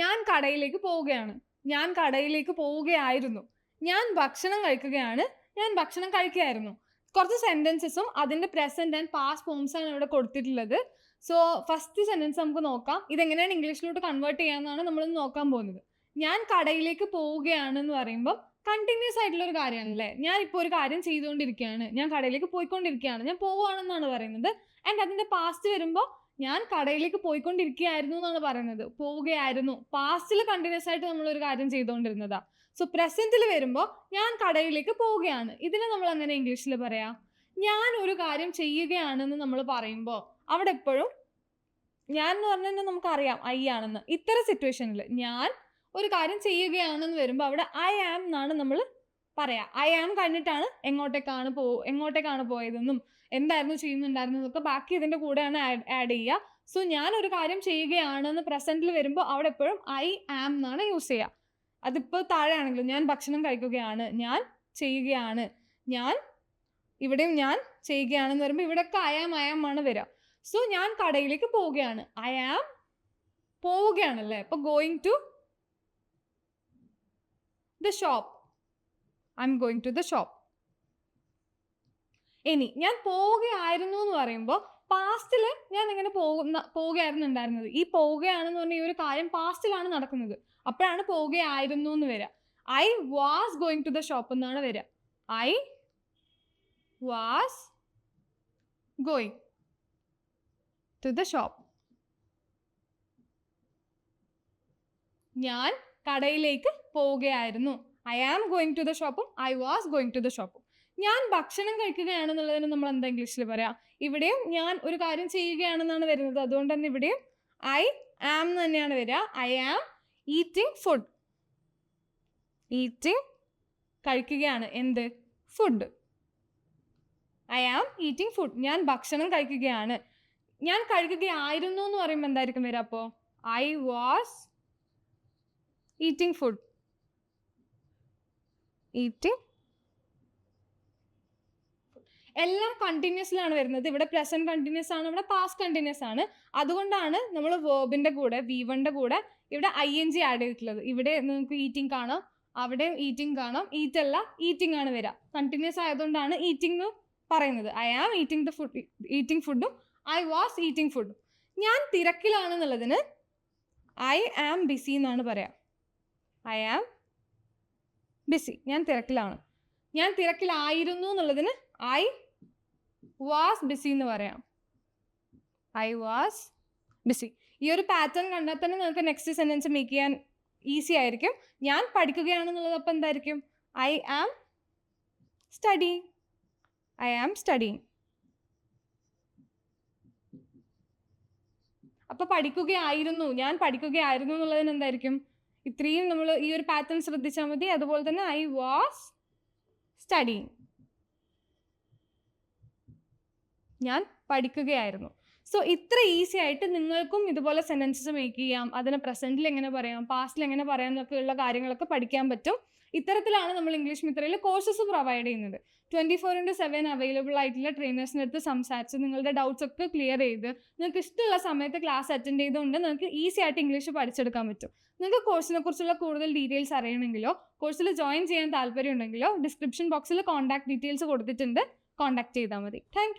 ഞാൻ കടയിലേക്ക് പോവുകയാണ്. ഞാൻ കടയിലേക്ക് പോവുകയായിരുന്നു. ഞാൻ ഭക്ഷണം കഴിക്കുകയാണ്. ഞാൻ ഭക്ഷണം കഴിക്കുകയായിരുന്നു. കുറച്ച് സെന്റൻസസും അതിന്റെ പ്രസന്റ് ആൻഡ് പാസ്റ്റ് ഫോംസ് ആണ് ഇവിടെ കൊടുത്തിട്ടുള്ളത്. സോ ഫസ്റ്റ് സെന്റൻസ് നമുക്ക് നോക്കാം. ഇതെങ്ങനെയാണ് ഇംഗ്ലീഷിലോട്ട് കൺവേർട്ട് ചെയ്യാമെന്നാണ് നമ്മൾ നോക്കാൻ പോകുന്നത്. ഞാൻ കടയിലേക്ക് പോവുകയാണെന്ന് പറയുമ്പോൾ കണ്ടിന്യൂസ് ആയിട്ടുള്ള ഒരു കാര്യമാണ് അല്ലേ? ഞാൻ ഇപ്പോൾ ഒരു കാര്യം ചെയ്തുകൊണ്ടിരിക്കുകയാണ്. ഞാൻ കടയിലേക്ക് പോയിക്കൊണ്ടിരിക്കുകയാണ്. ഞാൻ പോവുകയാണെന്നാണ് പറയുന്നത്. ആൻഡ് അതിന്റെ പാസ്റ്റ് വരുമ്പോൾ ഞാൻ കടയിലേക്ക് പോയിക്കൊണ്ടിരിക്കുകയായിരുന്നു എന്നാണ് പറയുന്നത്. പോവുകയായിരുന്നു. പാസ്റ്റിൽ കണ്ടിന്യൂസ് ആയിട്ട് നമ്മൾ ഒരു കാര്യം ചെയ്തുകൊണ്ടിരുന്നതാ സോ പ്രസന്റിൽ വരുമ്പോൾ ഞാൻ കടയിലേക്ക് പോവുകയാണ്. ഇതിനെ നമ്മൾ അങ്ങനെ ഇംഗ്ലീഷിൽ പറയാം? ഞാൻ ഒരു കാര്യം ചെയ്യുകയാണെന്ന് നമ്മൾ പറയുമ്പോൾ അവിടെ എപ്പോഴും ഞാൻ എന്ന് പറഞ്ഞാൽ നമുക്കറിയാം ഐ ആണെന്ന്. ഇത്തരം സിറ്റുവേഷനിൽ ഞാൻ ഒരു കാര്യം ചെയ്യുകയാണെന്ന് വരുമ്പോൾ അവിടെ ഐ ആം എന്നാണ് നമ്മൾ പറയാ. ആം കഴിഞ്ഞിട്ടാണ് എങ്ങോട്ടേക്കാണ് പോ എങ്ങോട്ടേക്കാണ് പോയതെന്നും എന്തായിരുന്നു ചെയ്യുന്നുണ്ടായിരുന്നതൊക്കെ ബാക്കി ഇതിന്റെ കൂടെയാണ് ആഡ് ചെയ്യുക. സോ ഞാൻ ഒരു കാര്യം ചെയ്യുകയാണെന്ന് പ്രസന്റിൽ വരുമ്പോൾ അവിടെ എപ്പോഴും ഐ ആം എന്നാണ് യൂസ് ചെയ്യുക. അതിപ്പോൾ താഴെയാണെങ്കിലും ഞാൻ ഭക്ഷണം കഴിക്കുകയാണ് ഞാൻ ചെയ്യുകയാണ് ഞാൻ ഇവിടെയും ഞാൻ ചെയ്യുകയാണെന്ന് വരുമ്പോൾ ഇവിടെയൊക്കെ ആം ആണ് വരിക. സോ ഞാൻ കടയിലേക്ക് പോവുകയാണ്. ആം പോവുകയാണല്ലേ? അപ്പോൾ going to the shop I am going to the shop ഇനി ഞാൻ പോവുകയായിരുന്നു എന്ന് പറയുമ്പോൾ പാസ്റ്റിൽ ഞാൻ ഇങ്ങനെ പോകുന്ന പോവുകയായിരുന്നു ഉണ്ടായിരുന്നത്. ഈ പോവുകയാണെന്ന് പറഞ്ഞ ഈ ഒരു കാര്യം പാസ്റ്റിലാണ് നടക്കുന്നത്. അപ്പോഴാണ് പോവുകയായിരുന്നു എന്ന് വരിക. I was going to the shop എന്നാണ് വരിക. I was going to the shop ഞാൻ കടയിലേക്ക് പോവുകയായിരുന്നു. I am going to the ഷോപ്പും I was going to the ഷോപ്പും ഞാൻ ഭക്ഷണം കഴിക്കുകയാണെന്നുള്ളതിന് നമ്മൾ എന്താ ഇംഗ്ലീഷിൽ പറയാം? ഇവിടെയും ഞാൻ ഒരു കാര്യം ചെയ്യുകയാണെന്നാണ് വരുന്നത്. അതുകൊണ്ട് തന്നെ ഇവിടെയും ഐ ആം എന്ന് തന്നെയാണ് വരിക. I am eating food eating കഴിക്കുകയാണ്. എന്ത്? Food I am eating food ഞാൻ ഭക്ഷണം കഴിക്കുകയാണ്. ഞാൻ കഴിക്കുകയായിരുന്നു എന്ന് പറയുമ്പോൾ എന്തായിരിക്കും വരിക അപ്പോൾ I was eating food eating എല്ലാം കണ്ടിന്യൂസിലാണ് വരുന്നത്. ഇവിടെ പ്രസന്റ് കണ്ടിന്യൂസ് ആണ് ഇവിടെ പാസ്റ്റ് കണ്ടിന്യൂസ് ആണ്. അതുകൊണ്ടാണ് നമ്മൾ വേർബിന്റെ കൂടെ വി വണ്ടെ കൂടെ ഇവിടെ ഐ എൻ ജി ആഡ് ചെയ്തിട്ടുള്ളത്. ഇവിടെ നിങ്ങൾക്ക് ഈറ്റിംഗ് കാണാം അവിടെ ഈറ്റിംഗ് കാണാം ഈറ്റ് അല്ല ഈറ്റിംഗ് ആണ് വരിക. കണ്ടിന്യൂസ് ആയതുകൊണ്ടാണ് ഈറ്റിംഗ് എന്ന് പറയുന്നത്. I am eating the food eating ഫുഡും ഐ വാസ് ഈറ്റിംഗ് ഫുഡും ഞാൻ തിരക്കിലാണെന്നുള്ളതിന് ഐ ആം ബിസി എന്നാണ് പറയാം. ഐ ആം ബിസി ഞാൻ തിരക്കിലാണ്. ഞാൻ തിരക്കിലായിരുന്നു എന്നുള്ളതിന് ഐ വാസ് ബിസി എന്ന് പറയാം. ഐ വാസ് ബിസി ഈ ഒരു പാറ്റേൺ കണ്ടാൽ തന്നെ നിങ്ങൾക്ക് നെക്സ്റ്റ് സെന്റൻസ് മേക്ക് ചെയ്യാൻ ഈസി ആയിരിക്കും. ഞാൻ പഠിക്കുകയാണെന്നുള്ളത് അപ്പം എന്തായിരിക്കും? I am study I am studying അപ്പൊ പഠിക്കുകയായിരുന്നു ഞാൻ പഠിക്കുകയായിരുന്നു എന്നുള്ളതിന് എന്തായിരിക്കും? ഇത്രയും നമ്മൾ ഈ ഒരു പാറ്റേൺ ശ്രദ്ധിച്ചാൽ മതി. അതുപോലെ തന്നെ ഐ വാസ് സ്റ്റഡിങ് ഞാൻ പഠിക്കുകയായിരുന്നു. സോ ഇത്ര ഈസി ആയിട്ട് നിങ്ങൾക്കും ഇതുപോലെ സെന്റൻസസ് മേക്ക് ചെയ്യാം അതിനെ പ്രസന്റിൽ എങ്ങനെ പറയാം പാസ്റ്റിൽ എങ്ങനെ പറയാം എന്നൊക്കെ ഉള്ള കാര്യങ്ങളൊക്കെ പഠിക്കാൻ പറ്റും. ഇത്തരത്തിലാണ് നമ്മൾ ഇംഗ്ലീഷ് മിത്രയിൽ കോഴ്സസ് പ്രൊവൈഡ് ചെയ്യുന്നത്. Twenty four into seven available ആയിട്ടുള്ള ട്രെയിനേഴ്സിന്റെ അടുത്ത് സംസാരിച്ച് നിങ്ങളുടെ ഡൗട്ട്സ് ഒക്കെ ക്ലിയർ ചെയ്ത് നിങ്ങൾക്ക് ഇഷ്ടമുള്ള സമയത്ത് ക്ലാസ് അറ്റൻഡ് ചെയ്തുകൊണ്ട് നിങ്ങൾക്ക് ഈസി ആയിട്ട് ഇംഗ്ലീഷ് പഠിച്ചെടുക്കാൻ പറ്റും. നിങ്ങൾക്ക് കോഴ്സിനെ കുറിച്ചുള്ള കൂടുതൽ ഡീറ്റെയിൽസ് അറിയണമെങ്കിലോ കോഴ്സിൽ ജോയിൻ ചെയ്യാൻ താല്പര്യം ഉണ്ടെങ്കിലോ ഡിസ്ക്രിപ്ഷൻ ബോക്സിൽ കോൺടാക്ട് ഡീറ്റെയിൽസ് കൊടുത്തിട്ടുണ്ട്. കോൺടാക്ട് ചെയ്താൽ മതി. Thank